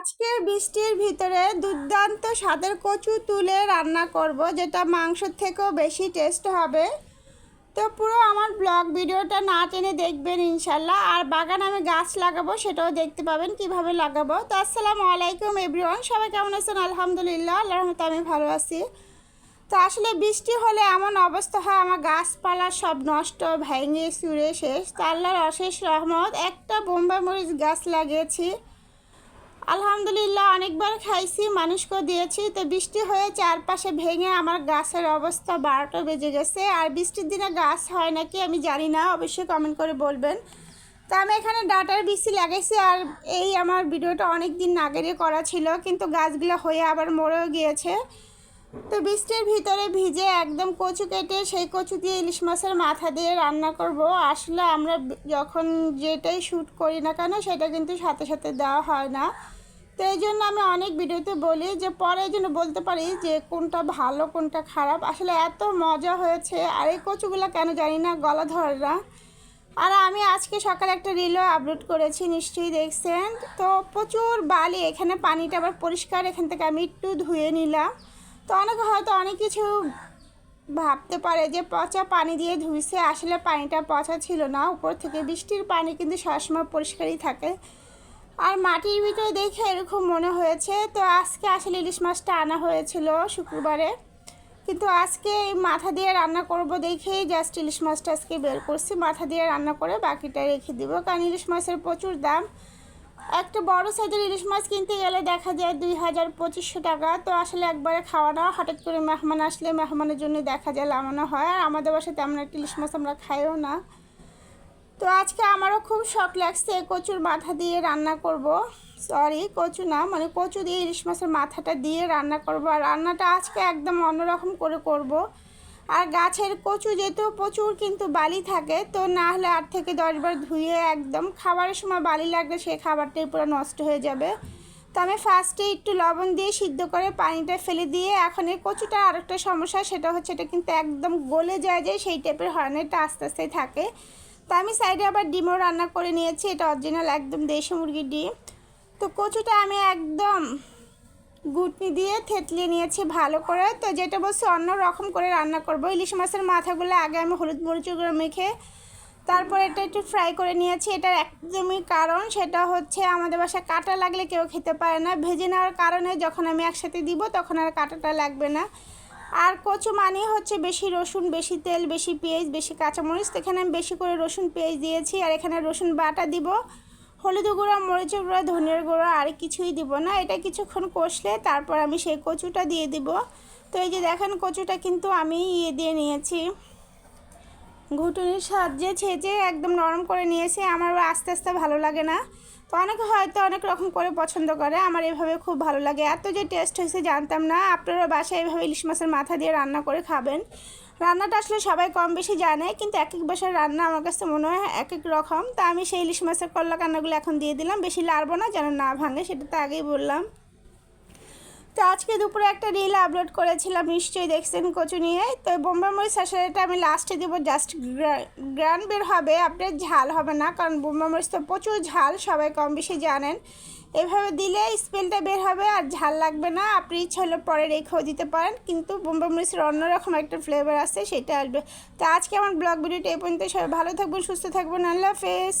আজকে বৃষ্টির ভিতরে দুর্দান্ত স্বাদের কচু তুলে রান্না করব, যেটা মাংসের থেকেও বেশি টেস্ট হবে। তো পুরো আমার ব্লগ ভিডিওটা না টেনে দেখবেন ইনশাল্লাহ। আর বাগান আমি গাছ লাগাবো, সেটাও দেখতে পাবেন কীভাবে লাগাবো। তো আসসালামু আলাইকুম এভরিওয়ান সবাই কেমন আছেন? আলহামদুলিল্লাহ আল্লাহ রহমতে আমি ভালো আছি। তো আসলে বৃষ্টি হলে এমন অবস্থা হয়, আমার গাছপালা সব নষ্ট, ভেঙে চুড়ে শেষ। তো আল্লাহর অশেষ রহমত, একটা বোম্বাই মরিচ গাছ লাগিয়েছি। আলহামদুলিল্লাহ, অনেকবার খাইছি মানুষকেও দিয়েছি। তো বৃষ্টি হয়ে চারপাশে ভেঙে আমার গাছের অবস্থা বারোটা বেজে গেছে। আর বৃষ্টির দিনে গাছ হয় নাকি আমি জানি না, অবশ্যই কমেন্ট করে বলবেন। তো আমি এখানে ডাটার বিসি লাগাইছি আর এই আমার ভিডিওটা অনেক দিন আগেরই করা ছিল, কিন্তু গাছগুলো হয়ে আবার মরেও গিয়েছে। তো বৃষ্টির ভিতরে ভিজে একদম কচু কেটে সেই কচু দিয়ে ইলিশ মাছের মাথা দিয়ে রান্না করব। আসলে আমরা যখন যেটাই শ্যুট করি না কেন, সেটা কিন্তু সাথে সাথে দেওয়া হয় না। তো এই জন্য আমি অনেক ভিডিওতে বলি যে পরে এই জন্য বলতে পারি যে কোনটা ভালো, কোনটা খারাপ। আসলে এত মজা হয়েছে। আর এই কচুগুলো কেন জানি না, গলা ধরে না। আর আমি আজকে সকালে একটা রিলও আপলোড করেছি, নিশ্চয়ই দেখছেন। তো প্রচুর বালি, এখানে পানিটা আবার পরিষ্কার, এখান থেকে আমি একটু ধুয়ে নিলাম। তো অনেকে, হয়তো অনেক কিছু ভাবতে পারে যে পচা পানি দিয়ে ধুইছে। আসলে পানিটা পচা ছিল না, উপর থেকে বৃষ্টির পানি কিন্তু সবসময় পরিষ্কারই থাকে। আর মাটির ভিতরে দেখে এরকম মনে হয়েছে। তো আজকে আসলে ইলিশ মাছটা আনা হয়েছিল শুক্রবারে। কিন্তু আজকে মাথা দিয়ে রান্না করব দেখেই জাস্ট ইলিশ মাছটা আজকে বের করছি। মাথা দিয়ে রান্না করে বাকিটা রেখে দিব। কারণ ইলিশ মাছের প্রচুর দাম। একটা বড় সাইজের ইলিশ মাছ কিনতে গেলে দেখা যায় দুই হাজার পঁচিশশো টাকা। তো আসলে একবারে খাওয়া দাওয়া, হঠাৎ করে মেহমান আসলে মেহমানের জন্য দেখা যায় লামানো হয়। আর আমাদের বাসায় তেমন একটা ইলিশ মাছ আমরা খাইও না। তো আজকে আমারও খুব শখ লাগছে কচুর মাথা দিয়ে রান্না করব। সরি কচু না মানে কচু দিয়ে ইলিশ মাছের মাথাটা দিয়ে রান্না করব। আর রান্নাটা আজকে একদম অন্যরকম করে করব। আর গাছের কচু যেহেতু প্রচুর কিন্তু বালি থাকে, তো না হলে আট থেকে দশবার ধুয়ে একদম খাবারের সময় বালি লাগলে সেই খাবারটাই পুরো নষ্ট হয়ে যাবে। তো আমি ফার্স্টে একটু লবণ দিয়ে সিদ্ধ করে পানিটা ফেলে দিয়ে এখন এই কচুটা আরেকটা সমস্যা, সেটা হচ্ছে এটা কিন্তু একদম গলে যায় যে সেই টাইপের হয় আস্তে আস্তে থাকে। তো আমি সাইডে আবার ডিমও রান্না করে নিয়েছি, এটা অরিজিনাল একদম দেশি মুরগির ডিম। তো কচুটা আমি একদম গুটনি দিয়ে থেতলিয়ে নিয়েছি ভালো করে। তো যেটা বলছি, অন্য রকম করে রান্না করব। ইলিশ মাছের মাথাগুলো আগে আমি হলুদ মরিচের গুঁড়ো মেখে তারপর এটা একটু ফ্রাই করে নিয়েছি। এটার একদমই কারণ সেটা হচ্ছে আমাদের বাসায় কাটা লাগলে কেউ খেতে পারে না। ভেজে নেওয়ার কারণে যখন আমি একসাথে দিব, তখন আর কাটাটা লাগবে না। আর কচু মানে হচ্ছে বেশি রসুন, বেশি তেল, বেশি পেঁয়াজ, বেশি কাঁচামরিচ। তো এখানে আমি বেশি করে রসুন, পেঁয়াজ দিয়েছি আর এখানে রসুন বাটা দিব। হলুদ গুঁড়ো মরিচ গুঁড়ো ধনের গুঁড়ো আর কিছুই দিব না। এটা কিছুক্ষণ কষলে তারপর আমি সেই কচুটা দিয়ে দিব। তো এই যে দেখেন কচুটা কিন্তু আমি ইয়ে দিয়ে নিয়েছি। ঘুটুনির সাহায্যে ছেঁচে একদম নরম করে নিয়েছি। আমার আস্তে আস্তে ভালো লাগে না। তো অনেকে হয়তো অনেক রকম করে পছন্দ করে। আমার এভাবে খুব ভালো লাগে। এত যে টেস্ট হয়েছে জানতাম না। আপনারা বাসায় এভাবে ইলিশ মাছের মাথা দিয়ে রান্না করে খাবেন। রান্নাটা আসলে সবাই কম বেশি জানে, কিন্তু এক এক বাসার রান্না আমার কাছে মনে হয় এক এক রকম। তা আমি সেই ইলিশ মাছের কল্লা কান্নাগুলো এখন দিয়ে দিলাম। বেশি লাড়বো না, যেন না ভাঙে, সেটা তো আগেই বললাম। তো আজকে দুপুরে একটা রিল আপলোড করেছিলাম, নিশ্চয়ই দেখছেন কচু নিয়ে। তো বোম্বাই মরিচ শাসারিটা আমি লাস্টে দেবো জাস্ট গ্রান বের হবে আপনার ঝাল হবে না, কারণ বোম্বাই মরিচ তো প্রচুর ঝাল, সবাই কম বেশি জানেন। এভাবে দিলে স্মেলটা বের হবে আর ঝাল লাগবে না, আপনি ইচ্ছা হলে পরে রেখেও দিতে পারেন, কিন্তু বোম্বাই মরিচের অন্যরকম একটা ফ্লেভার আছে, সেটা আসবে। তো আজকে আমার ব্লগ ভিডিওটা এই পর্যন্ত সবাই ভালো থাকবেন, সুস্থ থাকবেন, আল্লাহ হাফেজ।